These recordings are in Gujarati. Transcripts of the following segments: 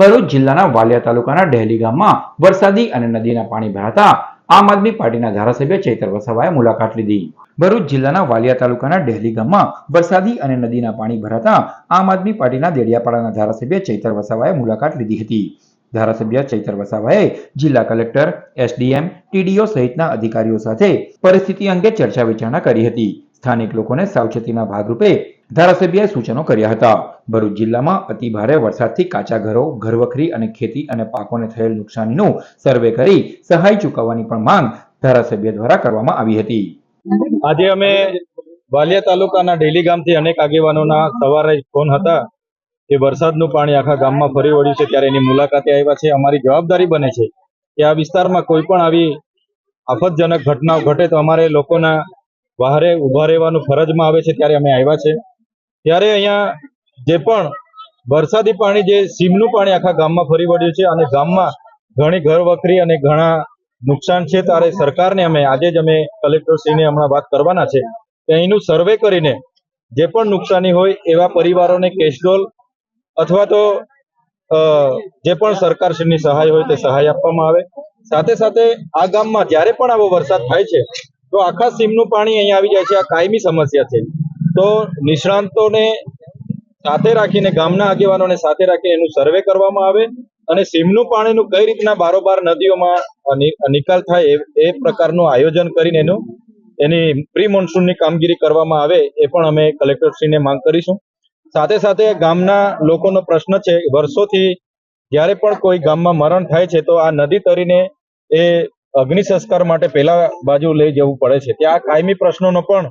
ભરૂચ જિલ્લાના વાલિયા તાલુકાના ડહેલી ગામમાં વરસાદી અને નદીના પાણી ભરાતા આમ આદમી પાર્ટીના ધારાસભ્ય ચૈતર વસાવાએ મુલાકાત લીધી. ભરૂચ જિલ્લાના વાલિયા તાલુકાના ડહેલી ગામમાં વરસાદી અને નદીના પાણી ભરાતા આમ આદમી પાર્ટીના દેડિયાપાડાના ધારાસભ્ય ચૈતર વસાવાએ મુલાકાત લીધી હતી. ધારાસભ્ય ચૈતર વસાવાએ જિલ્લા કલેક્ટર, એસડીએમ, ટીડીઓ સહિતના અધિકારીઓ સાથે પરિસ્થિતિ અંગે ચર્ચા વિચારણા કરી હતી. સ્થાનિક લોકોને સાવચેતીના ભાગરૂપે ધારાસભ્યએ સૂચનો કર્યા હતા. ભરૂચ જિલ્લામાં અતિ ભારે વરસાદથી કાચા ઘરો, ઘરવખરી અને ખેતી અને પાકોને થયેલ નુકસાનીનું સર્વે કરી સહાય ચૂકવવાની પણ માંગ ધારાસભ્ય દ્વારા કરવામાં આવી હતી. આજે અમે વાલિયા તાલુકાના ડેલી ગામથી અનેક આગેવાનોના સવારે ફોન હતા. કે વરસાદનું પાણી આખા ગામમાં ફરી વળ્યું છે ત્યારે એની મુલાકાતે આવ્યા છે. અમારી જવાબદારી બને છે કે આ વિસ્તારમાં કોઈ પણ આવી આફતજનક ઘટનાઓ ઘટે તો અમારે લોકોના વહારે ઊભા રહેવાનું ફરજમાં આવે છે ત્યારે અમે આવ્યા છે. ત્યારે અહીંયા જે પણ વરસાદી પાણી, જે સીમનું પાણી આખા ગામમાં ફરી વળ્યું છે અને ગામમાં ઘણી ઘર વખરી અને ઘણા નુકસાન છે, ત્યારે સરકારને અમે, આજે જ અમે કલેક્ટરશ્રીને હમણાં વાત કરવાના છે. કે અહીંનું સર્વે કરીને જે પણ નુકસાની હોય એવા પરિવારોને કેશડોલ અથવા તો જે પણ સરકારશ્રીની સહાય હોય તે સહાય આપવામાં આવે. સાથે સાથે આ ગામમાં જ્યારે પણ આવો વરસાદ થાય છે, તો આખા સીમનું પાણી અહીંયા આવી જાય છે. આ કાયમી સમસ્યા છે. તો નિષ્ણાંતોને સાથે રાખીને, ગામના આગેવાનોને સાથે રાખીને એનું સર્વે કરવામાં આવે અને સીમનું પાણીનું કઈ રીતના બારોબાર નદીઓમાં નિકાલ થાય એ પ્રકારનું આયોજન કરીને એનું, એની પ્રી મોન્સૂનની કામગીરી કરવામાં આવે એ પણ અમે કલેક્ટરશ્રીને માંગ કરીશું. સાથે સાથે ગામના લોકોનો પ્રશ્ન છે વર્ષોથી જ્યારે પણ કોઈ ગામમાં મરણ થાય છે તો આ નદી તરીને એ અગ્નિ સંસ્કાર માટે પેલા બાજુ લઈ જવું પડે છે. ત્યાં આ કાયમી પ્રશ્નોનો પણ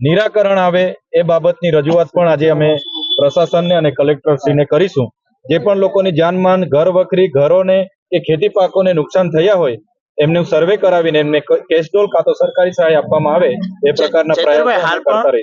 નિરાકરણ આવે એ બાબતની રજૂઆત પણ આજે અમે પ્રશાસનને અને કલેક્ટરશ્રીને કરીશું. જે પણ લોકોની જાનમાન ઘર વખરી ઘરોને કે ખેતી પાકોને નુકસાન થયા હોય એમનું સર્વે કરાવીને એમને કેશડોલ કાં તો સરકારી સહાય આપવામાં આવે એ પ્રકારના પ્રયત્નો પ્રયાસો કરતા રહીશું.